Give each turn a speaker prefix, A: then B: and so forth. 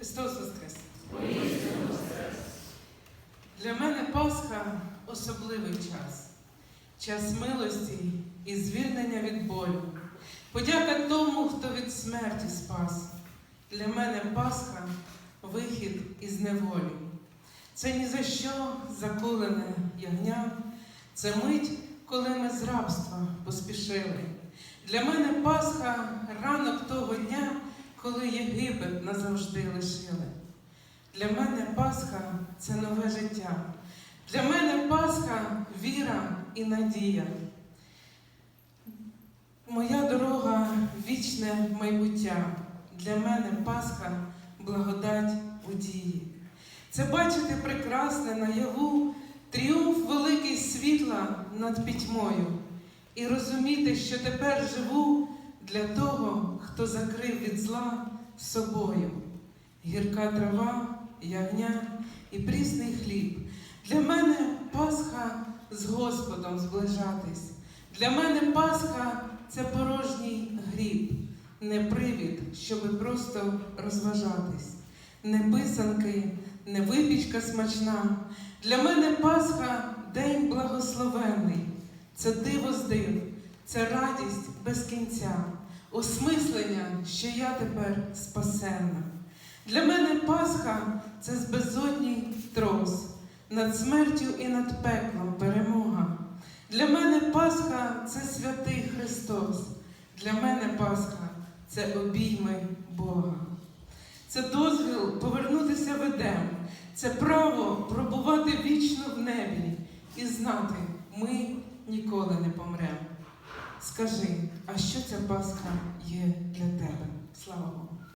A: Христос Воскрес! Для мене Пасха особливий час, час милості і звільнення від болю. Подяка тому, хто від смерті спас. Для мене Пасха вихід із неволі. Це ні за що закулене ягня, це мить, коли ми з рабства поспішили. Для мене Пасха ранок того дня, коли Єгипет назавжди лишили. Для мене Пасха це нове життя. Для мене Пасха віра і надія. Моя дорога вічне майбуття. Для мене Пасха благодать у дії. Це бачити прекрасне наяву, тріумф великий світла над пітьмою, і розуміти, що тепер живу для того, хто закрив від зла собою. Гірка трава, ягня і прісний хліб. Для мене Пасха з Господом зближатись. Для мене Пасха це порожній гріб, не привід, щоби просто розважатись. Не писанки, не випічка смачна. Для мене Пасха день благословений. Це диво з див, це радість без кінця, осмислення, що я тепер спасенна. Для мене Пасха це з безодній трос, над смертю і над пеклом перемога. Для мене Пасха це святий Христос. Для мене Пасха це обійми Бога. Це дозвіл повернутися в Едем. Це право пробувати вічно в небі і знати, ми ніколи не помремо. Скажи, а що ця Пасха є для тебе? Слава Богу!